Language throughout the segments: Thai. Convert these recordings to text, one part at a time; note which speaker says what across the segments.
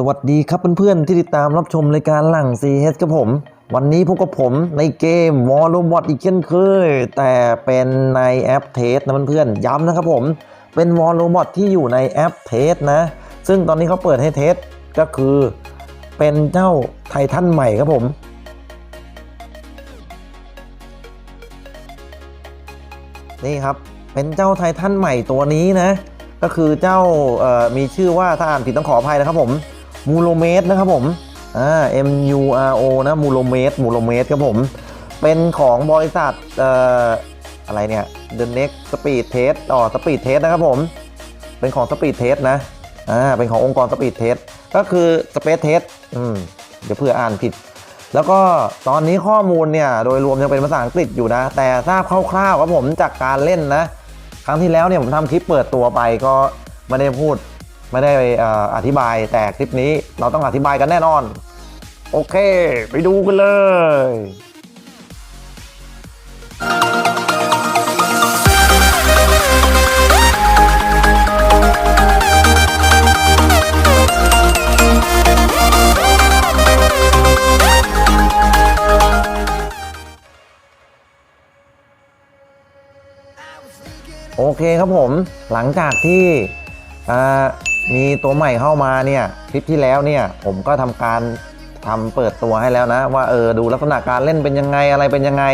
Speaker 1: สวัสดีครับเพื่อนๆที่ติดตามรับชมรายการหลัง CS ครับผม วันนี้พบกับผมในเกม w a r r o b o t อีกเช่นเคย แต่เป็นในแอปเทสนะเพื่อนๆย้ำนะครับผม เป็น w a r r o b o t ที่อยู่ในแอปเทสนะ ซึ่งตอนนี้เขาเปิดให้เทสก็คือเป็นเจ้าไททันใหม่ครับผมนี่ครับเป็นเจ้าไททันใหม่ตัวนี้นะก็คือเจ้ามีชื่อว่าถ้าอ่านผิดต้องขออภัยนะครับผม มูโลเมตรนะครับผมอ่า M U R O นะมูโลเมตรมูโลเมตรครับผม เป็นของบริษัทเอ่ออะไรเนี่ย The Next Speed Test อ๋อ Speed Test นะครับผม เป็นของ Speed Test นะอ่าเป็นขององค์กร Speed Test ก็คือ Space Test อืมเดี๋ยวเพื่ออ่านผิด แล้วก็ตอนนี้ข้อมูลเนี่ย โดยรวมยังเป็นภาษาอังกฤษอยู่นะ แต่ทราบคร่าวๆครับผมจากการเล่นนะ ครั้งที่แล้วเนี่ยผมทำคลิปเปิดตัวไปก็ไม่ได้พูด ไม่ได้อออธิบายแต่คลิปนี้เราต้องอธิบายกันแน่นอน โอเค ไปดูกันเลยโอเคครับผมหลังจากที่อ่า มีตัวใหม่เข้ามาเนี่ยคลิปที่แล้วเนี่ยผมก็ทำการทำเปิดตัวให้แล้วนะ ว่าเออดูลักษณะการเล่นเป็นยังไงอะไรเป็นยังไง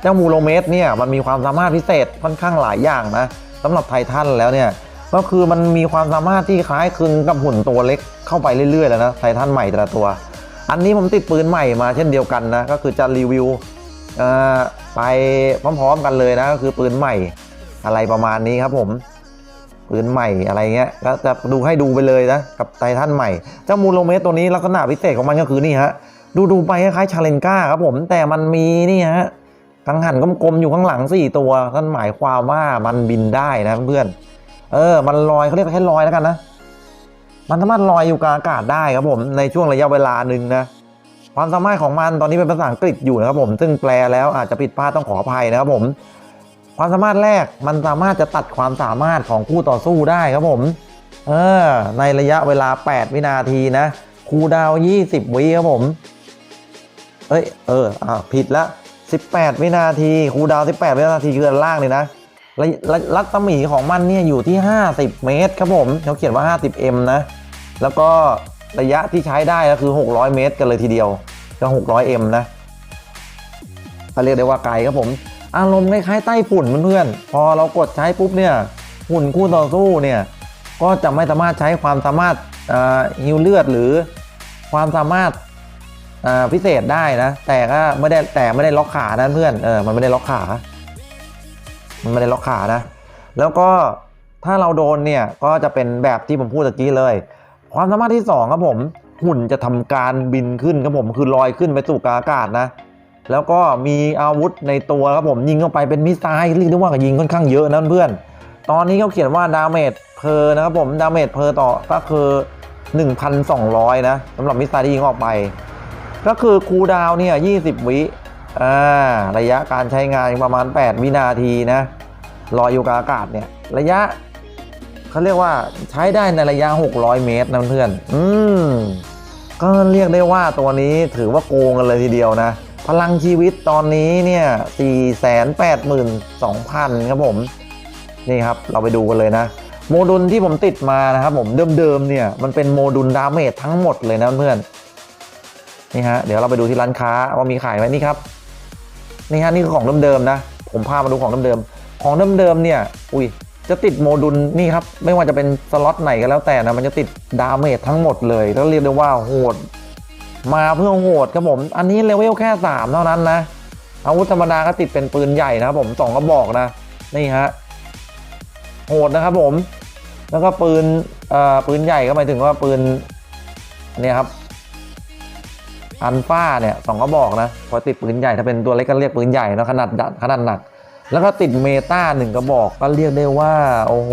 Speaker 1: เจ้ามูโรเมสเนี่ยมันมีความสามารถพิเศษค่อนข้างหลายอย่างนะสำหรับไททันแล้วเนี่ยก็คือมันมีความสามารถที่คล้ายคลึงกับหุ่นตัวเล็กเข้าไปเรื่อยๆแล้วนะไททันใหม่แต่ละตัว อันนี้ผมติดปืนใหม่มาเช่นเดียวกันนะก็คือจะรีวิวเอ่อไปพร้อมๆกันเลยนะก็คือปืนใหม่อะไรประมาณนี้ครับผม ปืนใหม่อะไรเงี้ยก็จะดูให้ดูไปเลยนะกับไททันใหม่ เจ้ามูโลเมสตัวนี้ลักษณะพิเศษของมันก็คือนี่ฮะดูดูไปคล้ายชาเลนก้าครับผมแต่มันมีนี่ฮะกังหันกลมๆอยู่ข้างหลังสี่ตัวนั่นหมายความว่ามันบินได้นะเพื่อนเออ มันลอยเขาเรียกแค่ลอยแล้วกันนะมันสามารถลอยอยู่กลางอากาศได้ครับผมในช่วงระยะเวลาหนึ่งนะความสามารถของมันตอนนี้เป็นภาษาอังกฤษอยู่นะครับผม ซึ่งแปลแล้วอาจจะผิดพลาดต้องขออภัยนะครับผม ความสามารถแรกมันสามารถจะตัดความสามารถของคู่ต่อสู้ได้ครับผมเออในระยะเวลา 8 วินาทีนะคูดาว 20 วิครับผม เอ้ย เอออ่าผิดละ 18 วินาทีคูดาว 18 วินาทีคืออันล่างเลยนะระระรัศมีของมันเนี่ยอยู่ที่ 50 เมตรครับผมเขาเขียนว่า 50m นะ แล้วก็ระยะที่ใช้ได้ก็คือ 600 เมตร กันเลยทีเดียว ก็ 600m นะก็เรียกได้ว่าไกลครับผม อารมณ์คล้ายๆไต้ฝุ่นเพื่อนๆพอเรากดใช้ปุ๊บเนี่ยหุ่นคู่ต่อสู้เนี่ยก็จะไม่สามารถใช้ความสามารถฮิวเลือดหรือความสามารถพิเศษได้นะแต่ก็ไม่ได้แต่ไม่ได้ล็อกขานะเพื่อนเออมันไม่ได้ล็อกขา มันไม่ได้ล็อกขานะ แล้วก็ถ้าเราโดนเนี่ยก็จะเป็นแบบที่ผมพูดตะกี้เลย ความสามารถที่สองครับผมหุ่นจะทำการบินขึ้นครับผมคือลอยขึ้นไปสู่กาอากาศนะ แล้วก็มีอาวุธในตัวครับผมยิงเข้าไปเป็นมิสไซล์เรียกได้ว่ายิงค่อนข้างเยอะนะเพื่อน ตอนนี้เขาเขียนว่าดาเมจเพอร์นะครับผมดาเมจเพอร์ต่อก็คือ 1,200 นะสำหรับมิสไซล์ที่ยิงออกไป ก็คือคูลดาวน์เนี่ย 20 วิอ่าระยะการใช้งานประมาณ 8 วินาทีนะลอยอยู่กับอากาศเนี่ยระยะเขาเรียกว่าใช้ได้ในระยะ 600 เมตรนะเพื่อน อืมก็เรียกได้ว่าตัวนี้ถือว่าโกงกันเลยทีเดียวนะ พลังชีวิตตอนนี้เนี่ย482,000 ครับผม นี่ครับเราไปดูกันเลยนะ โมดูลที่ผมติดมานะครับผมเดิมๆเนี่ยมันเป็นโมดูลดาเมจทั้งหมดเลยนะเพื่อนนี่ฮะเดี๋ยวเราไปดูที่ร้านค้าว่ามีขายไหมนี่ครับนี่ฮะนี่คือของเดิมๆนะ ผมพามาดูของเดิมๆของเดิมๆเนี่ย อุ้ยจะติดโมดูลนี่ครับ ไม่ว่าจะเป็นสล็อตไหนก็แล้วแต่นะมันจะติดดาเมจทั้งหมดเลยแล้วเรียกได้ว่าโหด มาเพื่อโหดครับผม อันนี้เลเวลแค่ 3 เท่านั้นนะ อาวุธธรรมดาก็ติดเป็นปืนใหญ่นะครับผมสองกระบอกนะ นี่ฮะ โหดนะครับผม แล้วก็ปืนเอ่อปืนใหญ่ก็หมายถึงว่าปืนเนี่ยครับอันฟ้าเนี่ยสองกระบอกนะพอติดปืนใหญ่ถ้าเป็นตัวเล็กก็เรียกปืนใหญ่นะขนาดขนาดหนัก แล้วก็ติดเมตาหนึ่งกระบอกก็เรียกได้ว่า โอ้โห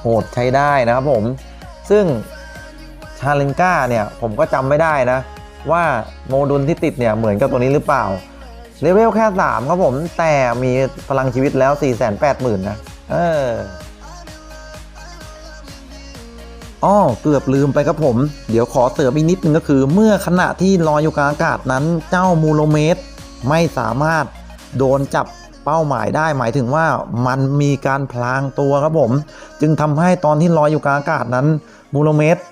Speaker 1: โหดใช้ได้นะครับผม ซึ่ง ชาเลนก้าเนี่ยผมก็จำไม่ได้นะ ว่าโมดูลที่ติดเนี่ยเหมือนกับตัวนี้หรือเปล่าเลเวลแค่ 3 ครับผม แต่มีพลังชีวิตแล้ว 4 8 0 0 0 0นะเอออ้อเกือบลืมไปครับผม เดี๋ยวขอเสริมอีกนิดนึงก็คือ เมื่อขณะที่ลอยอยู่กลางอากาศนั้น เจ้ามูโลเมตรไม่สามารถโดนจับเป้าหมายได้ หมายถึงว่ามันมีการพลางตัวครับผม จึงทำให้ตอนที่ลอยอยู่กลางอากาศนั้นมูโลเมตร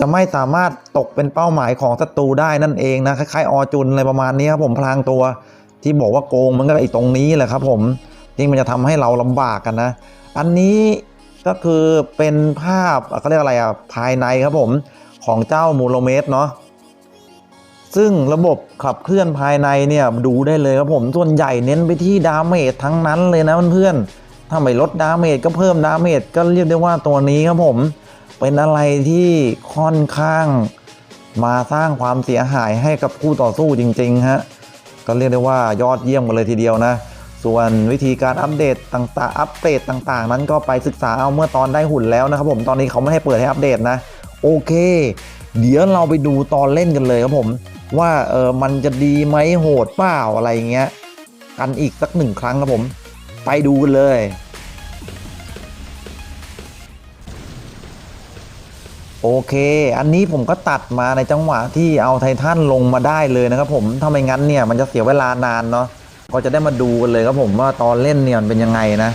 Speaker 1: จะไม่สามารถตกเป็นเป้าหมายของศัตรูได้นั่นเองนะคล้ายๆออจุนอะไรประมาณนี้ครับผมพลางตัวที่บอกว่าโกงมันก็ไอ้ตรงนี้แหละครับผมที่มันจะทำให้เราลำบากกันนะ อันนี้ก็คือเป็นภาพเขาเรียกอะไรอะภายในครับผมของเจ้ามูโลเมตรเนาะซึ่งระบบขับเคลื่อนภายในเนี่ยดูได้เลยครับผมส่วนใหญ่เน้นไปที่ดาเมจทั้งนั้นเลยนะเพื่อนๆถ้าไม่ลดดาเมจก็เพิ่มดาเมจก็เรียกได้ว่าตัวนี้ครับผม เป็นอะไรที่ค่อนข้างมาสร้างความเสียหายให้กับคู่ต่อสู้จริงๆฮะก็เรียกได้ว่ายอดเยี่ยมกันเลยทีเดียวนะ ส่วนวิธีการอัปเดตต่างๆ อัปเดตต่างๆ นั้นก็ไปศึกษาเอาเมื่อตอนได้หุ่นแล้วนะครับผมตอนนี้เขาไม่ให้เปิดให้อัปเดตนะ โอเค เดี๋ยวเราไปดูตอนเล่นกันเลยครับผมว่าเออมันจะดีไหมโหดเปล่าอะไรเงี้ย กันอีกสักหนึ่งครั้งครับผม ไปดูกันเลย โอเค อันนี้ผมก็ตัดมาในจังหวะที่เอาไททันลงมาได้เลยนะครับผมถ้าไม่งั้นเนี่ยมันจะเสียเวลานานเนาะก็จะได้มาดูกันเลยครับผมว่าตอนเล่นเนี่ยมันเป็นยังไงนะ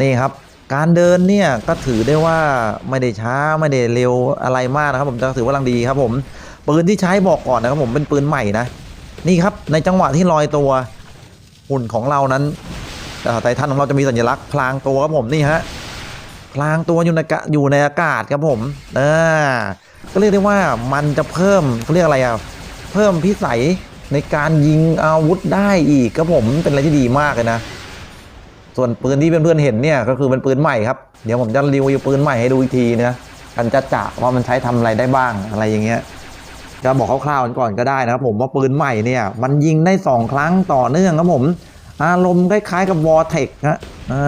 Speaker 1: นี่ครับ การเดินเนี่ยก็ถือได้ว่าไม่ได้ช้าไม่ได้เร็วอะไรมากนะครับ ผมจะถือว่ากำลังดีครับผมปืนที่ใช้บอกก่อนนะครับผมเป็นปืนใหม่นะนี่ครับในจังหวะที่ลอยตัวหุ่นของเรานั้นเอ่ไททันของเราจะมีสัญลักษณ์พลางตัวครับผมนี่ฮะ พลางตัวอยู่ในกะอยู่ในอากาศครับผมอ่าก็เรียกได้ว่ามันจะเพิ่มเขาเรียกอะไรอะเพิ่มพิสัยในการยิงอาวุธได้อีกครับผมเป็นอะไรที่ดีมากเลยนะ ส่วนปืนที่เพื่อนๆเห็นเนี่ยก็คือเป็นปืนใหม่ครับ เดี๋ยวผมจะรีวิวปืนใหม่ให้ดูอีกทีนะกันจะจะว่ามันใช้ทำอะไรได้บ้างอะไรอย่างเงี้ยจะบอกคร่าวๆก่อนก็ได้นะครับผมว่าปืนใหม่เนี่ย มันยิงได้ 2 ครั้งต่อเนื่องครับผม อารมณ์คล้ายๆกับวอร์เทคนะ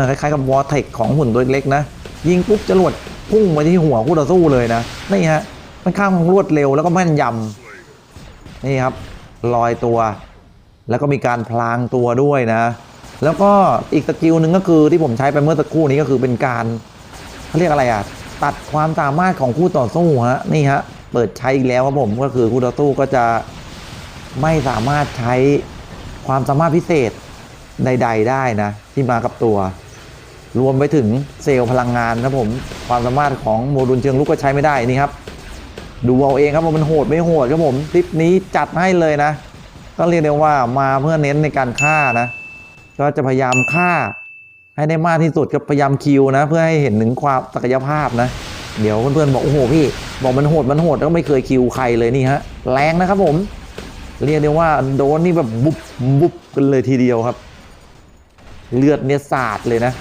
Speaker 1: คล้ายๆกับวอร์เทคของหุ่นตัวเล็กนะ ยิงปุ๊บจรวดพุ่งไปที่หัวคู่ต่อสู้เลยนะนี่ฮะมันข้างรวดเร็วแล้วก็แม่นยำนี่ครับลอยตัว แล้วก็มีการพลางตัวด้วยนะ แล้วก็อีกสกิลหนึ่งก็คือที่ผมใช้ไปเมื่อสักครู่นี้ก็คือเป็นการเขาเรียกอะไรอะตัดความสามารถของคู่ต่อสู้ฮะนี่ฮะเปิดใช้อีกแล้วครับผมก็คือคู่ต่อสู้ก็จะไม่สามารถใช้ความสามารถพิเศษใด ๆ ได้นะ ที่มากับตัว รวมไปถึงเซลล์พลังงานนะผม ความสามารถของโมดูลเชิงลุกก็ใช้ไม่ได้นี่ครับ ดูเอาเองครับว่ามันโหดไม่โหดครับผมคลิปนี้จัดให้เลยนะ ก็เรียกได้ว่ามาเพื่อเน้นในการฆ่านะ ก็จะพยายามฆ่า ให้ได้มากที่สุดก็พยายามคิวนะ เพื่อให้เห็นถึงความศักยภาพนะ เดี๋ยวเพื่อนๆบอกโอ้โหพี่ บอกมันโหดมันโหดแล้วไม่เคยคิวใครเลยนี่ฮะแรงนะครับผม เรียกได้ว่าโดนนี่แบบบุบบุบกันเลยทีเดียวครับ เลือดเนี่ยสาดเลยนะ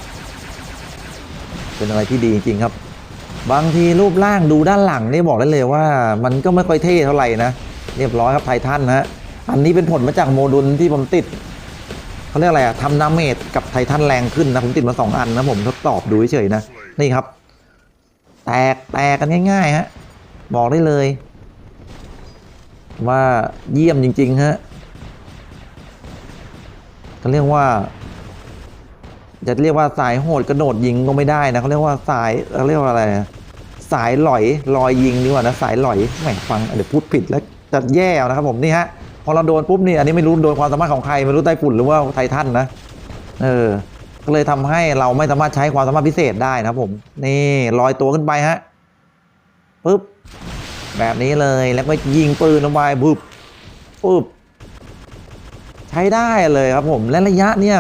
Speaker 1: เป็นอะไรที่ดีจริงๆครับ บางทีรูปร่างดูด้านหลังนี่บอกได้เลยว่า มันก็ไม่ค่อยเท่เท่าไหร่นะ เรียบร้อยครับไททันนะฮะอันนี้เป็นผลมาจากโมดูลที่ผมติดเขาเรียกอะไรอะทำดาเมจกับไททันแรงขึ้นนะ ผมติดมาสองอันนะผมทดสอบดูเฉยๆนะ นี่ครับ แตกแตกกันง่ายๆฮะบอกได้เลย ว่าเยี่ยมจริงๆฮะเขาเรียกว่า จะเรียกว่าสายโหดกระโดดยิงก็ไม่ได้นะเขาเรียกว่าสายเขาเรียกว่าอะไรนะสายหลอยลอยยิงดีกว่านะสายหลอยแหมฟังเดี๋ยวพูดผิดแล้วจะแย่นะครับผมนี่ฮะพอเราโดนปุ๊บนี่อันนี้ไม่รู้โดนความสามารถของใครไม่รู้ไต้ฝุ่นหรือว่าไททันนะเออก็เลยทำให้เราไม่สามารถใช้ความสามารถพิเศษได้นะครับผมนี่ลอยตัวขึ้นไปฮะปุ๊บแบบนี้เลยแล้วก็ยิงปืนลงไปปุ๊บปุ๊บใช้ได้เลยครับผมและระยะเนี่ย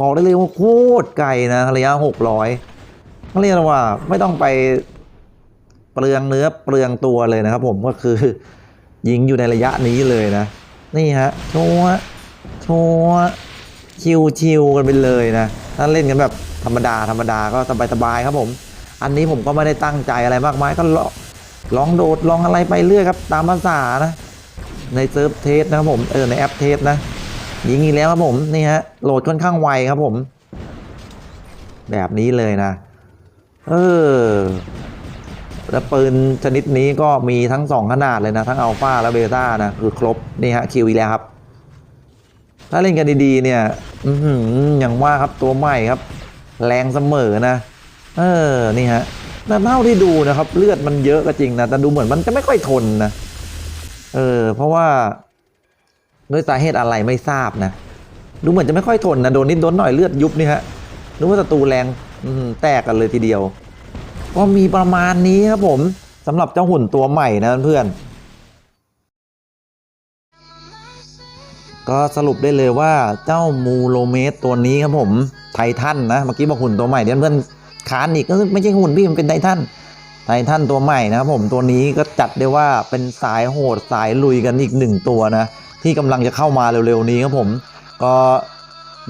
Speaker 1: บอกได้เลยว่าโคตรไกลนะระยะหกร้อยเขาเรียกว่าไม่ต้องไปเปลืองเนื้อเปลืองตัวเลยนะครับ ผมก็คือยิงอยู่ในระยะนี้เลยนะ นี่ฮะโชว์โชว์ชิวชิวกันไปเลยนะถ้าเล่นกันแบบธรรมดาธรรมดาก็สบายสบายๆครับผม อันนี้ผมก็ไม่ได้ตั้งใจอะไรมากมายก็ลองลองโดดลองอะไรไปเรื่อยครับ ตามภาษานะ ในเซิร์ฟเทสนะครับผมเออในแอปเทสนะ ยิงอีกแล้วครับผมนี่ฮะโหลดค่อนข้างไวครับผม แบบนี้เลยนะ เออแล้วปืนชนิดนี้ก็มีทั้งสองขนาดเลยนะ ทั้งอัลฟาและเบต้านะคือครบนี่ฮะคิวอีแล้วครับ ถ้าเล่นกันดีๆ เนี่ยอือย่างว่าครับตัวใหม่ครับ แรงเสมอนะ เออนี่ฮะแต่เท่าที่ดูนะครับ เลือดมันเยอะก็จริงนะแต่ดูเหมือนมันจะไม่ค่อยทนนะเออเพราะว่า ด้วยสาเหตุอะไรไม่ทราบนะดูเหมือนจะไม่ค่อยทนนะโดนนิดโดนหน่อยเลือดยุบนี่ฮะนึกว่าศัตรูแรงอืแตกกันเลยทีเดียว ก็มีประมาณนี้ครับผมสำหรับเจ้าหุ่นตัวใหม่นะเพื่อนก็สรุปได้เลยว่าเจ้ามูโลเมสตัวนี้ครับผมไททันนะเมื่อกี้บอกหุ่นตัวใหม่เดี๋ยวเพื่อนคานอีกก็ไม่ใช่หุ่นพี่มันเป็นไททันไททันตัวใหม่นะครับผมตัวนี้ก็จัดได้ว่าเป็นสายโหดสายลุยกันอีกหนึ่งตัวนะ ที่กำลังจะเข้ามาเร็วๆนี้ครับผม ก็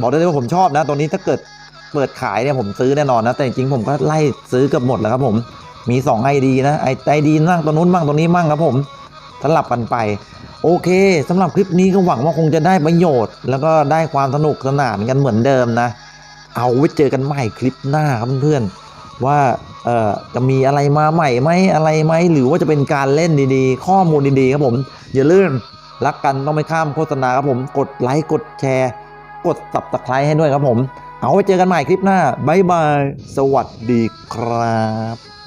Speaker 1: บอกได้เลยว่าผมชอบนะตัวนี้ถ้าเกิดเปิดขายเนี่ยผมซื้อแน่นอนนะ แต่จริงๆผมก็ไล่ซื้อเกือบหมดแล้วครับผม มี2 ID นะไอไอดีมั่งตัวนู้นมั่งตัวนี้มั่งครับผมสลับกันไป โอเคสำหรับคลิปนี้ก็หวังว่าคงจะได้ประโยชน์ แล้วก็ได้ความสนุกสนานกันเหมือนเดิมนะ เอาไว้เจอกันใหม่คลิปหน้าครับเพื่อนๆว่าเอ่อจะมีอะไรมาใหม่ไหมอะไรไหมหรือว่าจะเป็นการเล่นดีๆ ข้อมูลดีๆครับผมอย่าลืม รักกันต้องไม่ข้ามโฆษณาครับผม กดไลค์กดแชร์ กดตับตะไคร้ให้ด้วยครับผม เอาไว้เจอกันใหม่คลิปหน้า บ๊ายบาย สวัสดีครับ